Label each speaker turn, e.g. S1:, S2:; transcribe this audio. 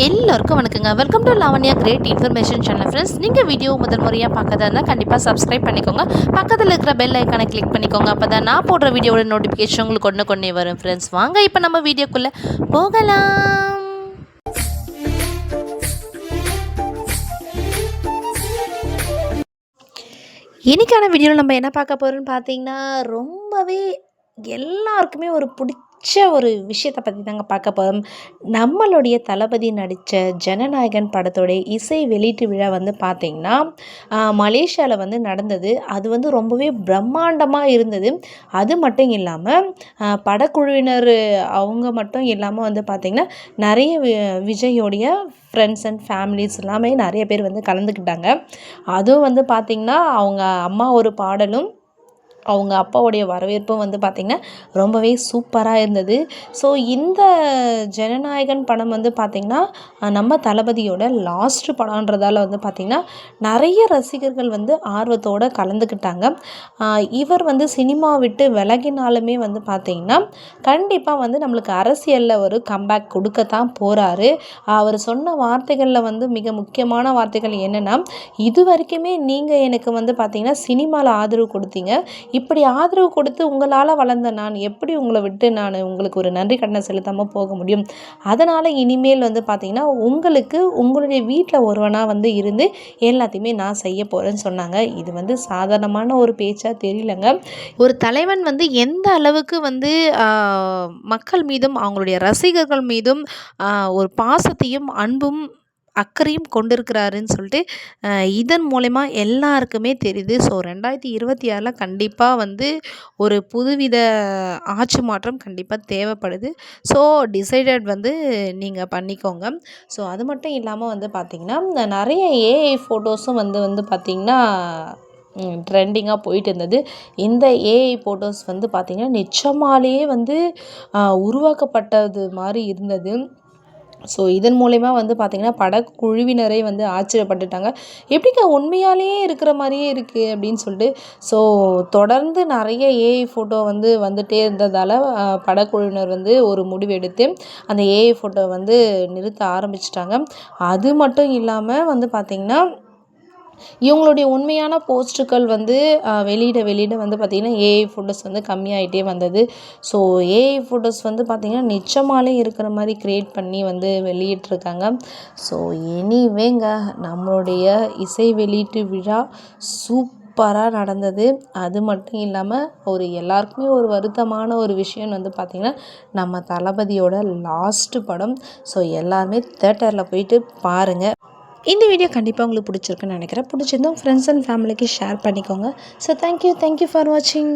S1: எல்லோருக்கும் வணக்கங்க. Welcome to Lavanya great information channel friends நீங்கள் வீடியோ முதல் முறையாக பார்க்கறதா இருந்தால் கண்டிப்பாக சப்ஸ்கிரைப் பண்ணிக்கோங்க. பக்கத்தில் இருக்கிற பெல் ஐக்கானை கிளிக் பண்ணிக்கோங்க. அப்போ தான் நான் போடுற வீடியோட நோட்டிஃபிகேஷன் உங்களுக்கு ஒன்று கொண்டே வரும் ஃப்ரெண்ட்ஸ் வாங்க இப்போ நம்ம வீடியோக்குள்ளே போகலாம். இன்றைக்கான வீடியோவில் நம்ம என்ன பார்க்க போகிறோம்னு பார்த்தீங்கன்னா ரொம்பவே எல்லாருக்குமே ஒரு பிடிச்ச ஒரு விஷயத்தை பற்றி தாங்க பார்க்க போகிறோம் நம்மளுடைய தளபதி நடித்த ஜனநாயகன் படத்தோடைய இசை வெளியீட்டு விழா வந்து பார்த்திங்கன்னா மலேசியாவில் வந்து நடந்தது. அது வந்து ரொம்பவே பிரம்மாண்டமாக இருந்தது. அது மட்டும் இல்லாமல் படக்குழுவினர் அவங்க மட்டும் இல்லாமல் வந்து பார்த்திங்கன்னா நிறைய வி விஜயோடைய ஃப்ரெண்ட்ஸ் அண்ட் ஃபேமிலிஸ் எல்லாமே நிறைய பேர் வந்து கலந்துக்கிட்டாங்க. அதுவும் வந்து பார்த்திங்கன்னா அவங்க அம்மா ஒரு பாடலும் அவங்க அப்பாவுடைய வரவேற்பும் வந்து பார்த்திங்கன்னா ரொம்பவே சூப்பராக இருந்தது. ஸோ இந்த ஜனநாயகன் படம் வந்து பார்த்திங்கன்னா நம்ம தளபதியோட லாஸ்ட்டு படன்றதால வந்து பார்த்திங்கன்னா நிறைய ரசிகர்கள் வந்து ஆர்வத்தோடு கலந்துக்கிட்டாங்க. இவர் வந்து சினிமா விட்டு விலகினாலுமே வந்து பார்த்திங்கன்னா கண்டிப்பாக வந்து நம்மளுக்கு அரசியலில் ஒரு கம்பேக் கொடுக்கத்தான் போகிறாரு அவர் சொன்ன வார்த்தைகளில் வந்து மிக முக்கியமான வார்த்தைகள் என்னென்னா இது வரைக்குமே நீங்கள் எனக்கு வந்து பார்த்திங்கன்னா சினிமாவில் ஆதரவு கொடுத்தீங்க. இப்படி ஆதரவு கொடுத்து உங்களால் வளர்ந்த நான் எப்படி உங்களை விட்டு நான் உங்களுக்கு ஒரு நன்றி கடனை செலுத்தாமல் போக முடியும்? அதனால் இனிமேல் வந்து பார்த்திங்கன்னா உங்களுக்கு உங்களுடைய வீட்டில் ஒருவனாக வந்து இருந்து எல்லாத்தையுமே நான் செய்ய போகிறேன்னு சொன்னாங்க. இது வந்து சாதாரணமான ஒரு பேச்சாக தெரியலங்க. ஒரு தலைவன் வந்து எந்த அளவுக்கு வந்து மக்கள் மீதும் அவங்களுடைய ரசிகர்கள் மீதும் ஒரு பாசத்தையும் அன்பும் அக்கறையும் கொண்டிருக்கிறாருன்னு சொல்லிட்டு இதன் மூலயமா எல்லாருக்குமே தெரியுது. ஸோ ரெண்டாயிரத்தி இருபத்தி ஆறில் கண்டிப்பாக வந்து ஒரு புதுவித ஆட்சி மாற்றம் கண்டிப்பாக தேவைப்படுது. ஸோ டிசைடட் வந்து நீங்கள் பண்ணிக்கோங்க. ஸோ அது மட்டும் இல்லாமல் வந்து பார்த்திங்கன்னா நிறைய ஏஐ ஃபோட்டோஸும் வந்து வந்து பார்த்திங்கன்னா ட்ரெண்டிங்காக போயிட்டு இருந்தது. இந்த ஏஐ ஃபோட்டோஸ் வந்து பார்த்திங்கன்னா நிச்சயமாலேயே வந்து உருவாக்கப்பட்டது மாதிரி இருந்தது. ஸோ இதன் மூலயமா வந்து பார்த்திங்கன்னா படக்குழுவினரே வந்து ஆச்சரியப்பட்டுட்டாங்க. எப்படிங்க உண்மையாலேயே இருக்கிற மாதிரியே இருக்குது அப்படின்னு சொல்லிட்டு ஸோ தொடர்ந்து நிறைய ஏஐ ஃபோட்டோ வந்து வந்துகிட்டே இருந்ததால் படக்குழுவினர் வந்து ஒரு முடிவு எடுத்து அந்த ஏஐ ஃபோட்டோ வந்து நிறுத்த ஆரம்பிச்சிட்டாங்க. அது மட்டும் இல்லாமல் வந்து பார்த்திங்கன்னா இவங்களுடைய உண்மையான போஸ்ட்டுகள் வந்து வெளியிட வெளியிட வந்து பார்த்திங்கன்னா ஏஐ ஃபோட்டோஸ் வந்து கம்மியாகிட்டே வந்தது. ஸோ ஏஐ ஃபோட்டோஸ் வந்து பார்த்திங்கன்னா நிச்சயமாலே இருக்கிற மாதிரி க்ரியேட் பண்ணி வந்து வெளியிட்ருக்காங்க ஸோ எனிவேங்க நம்மளுடைய இசை வெளியீட்டு விழா சூப் சூப்பராக நடந்தது. அது மட்டும் இல்லாமல் ஒரு எல்லாருக்குமே ஒரு வருத்தமான ஒரு விஷயம் வந்து பார்த்திங்கன்னா நம்ம தளபதியோட லாஸ்ட்டு படம். ஸோ எல்லாருமே தேட்டரில் போயிட்டு பாருங்கள் இந்த வீடியோ கண்டிப்பாக உங்களுக்கு பிடிச்சிருக்குன்னு நினைக்கிறேன். பிடிச்சிருந்தோம் ஃப்ரெண்ட்ஸ் அண்ட் ஃபேமிலிக்கு ஷேர் பண்ணிக்கோங்க. So thank you thank you for வாட்சிங்